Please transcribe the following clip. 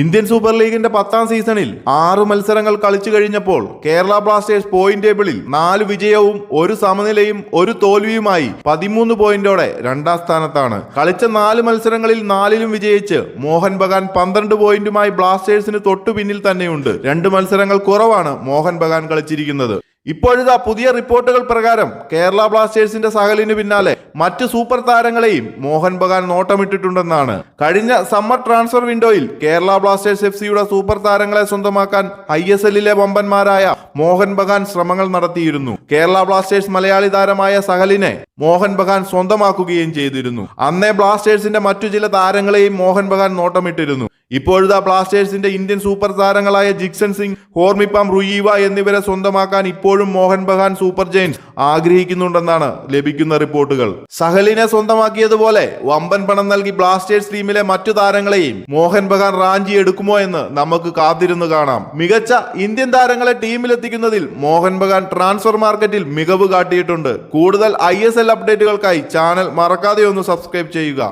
Indian super ലീഗിന്റെ പത്താം സീസണിൽ ആറ് മത്സരങ്ങൾ കളിച്ചു കഴിഞ്ഞപ്പോൾ കേരള ബ്ലാസ്റ്റേഴ്സ് പോയിന്റ് ടേബിളിൽ നാല് വിജയവും ഒരു സമനിലയും ഒരു തോൽവിയുമായി പതിമൂന്ന് പോയിന്റോടെ രണ്ടാം സ്ഥാനത്താണ്. കളിച്ച നാല് മത്സരങ്ങളിൽ നാലിലും വിജയിച്ച് മോഹൻ ബഗാൻ പന്ത്രണ്ട് പോയിന്റുമായി ബ്ലാസ്റ്റേഴ്സിന് തൊട്ടു പിന്നിൽ തന്നെയുണ്ട്. രണ്ട് മത്സരങ്ങൾ കുറവാണ് മോഹൻ ബഗാൻ കളിച്ചിരിക്കുന്നത്. ഇപ്പോഴിതാ പുതിയ റിപ്പോർട്ടുകൾ പ്രകാരം കേരള ബ്ലാസ്റ്റേഴ്സിന്റെ സഹലിന് പിന്നാലെ മറ്റ് സൂപ്പർ താരങ്ങളെയും മോഹൻ ബഗാൻ നോട്ടമിട്ടിട്ടുണ്ടെന്നാണ്. കഴിഞ്ഞ സമ്മർ ട്രാൻസ്ഫർ വിൻഡോയിൽ കേരള ബ്ലാസ്റ്റേഴ്സ് എഫ് സിയുടെ സൂപ്പർ താരങ്ങളെ സ്വന്തമാക്കാൻ ഐ എസ് എല്ലിലെ വമ്പന്മാരായ മോഹൻ ബഗാൻ ശ്രമങ്ങൾ നടത്തിയിരുന്നു. കേരള ബ്ലാസ്റ്റേഴ്സ് മലയാളി താരമായ സഹലിനെ മോഹൻ ബഗാൻ സ്വന്തമാക്കുകയും ചെയ്തിരുന്നു. അന്നേ ബ്ലാസ്റ്റേഴ്സിന്റെ മറ്റു ചില താരങ്ങളെയും മോഹൻ ബഗാൻ നോട്ടമിട്ടിരുന്നു. ഇപ്പോഴത്തെ ബ്ലാസ്റ്റേഴ്സിന്റെ ഇന്ത്യൻ സൂപ്പർ താരങ്ങളായ ജിക്സൺ സിംഗ് ഹോർമിപ്പാം റുയീവ എന്നിവരെ സ്വന്തമാക്കാൻ ഇപ്പോഴും മോഹൻ ബഗാൻ സൂപ്പർ ജെയിൻസ് ആഗ്രഹിക്കുന്നുണ്ടെന്നാണ് ലഭിക്കുന്ന റിപ്പോർട്ടുകൾ. സഹലിനെ സ്വന്തമാക്കിയതുപോലെ വമ്പൻ പണം നൽകി ബ്ലാസ്റ്റേഴ്സ് ടീമിലെ മറ്റു താരങ്ങളെയും മോഹൻ ബഗാൻ റാഞ്ചി എടുക്കുമോ എന്ന് നമുക്ക് കാത്തിരുന്നു കാണാം. മികച്ച ഇന്ത്യൻ താരങ്ങളെ ടീമിലെത്തിക്കുന്നതിൽ മോഹൻ ബഗാൻ ട്രാൻസ്ഫർ മാർക്കറ്റിൽ മികവ് കാട്ടിയിട്ടുണ്ട്. കൂടുതൽ ഐ അപ്ഡേറ്റുകൾക്കായി ചാനൽ മറക്കാതെ ഒന്ന് സബ്സ്ക്രൈബ് ചെയ്യുക.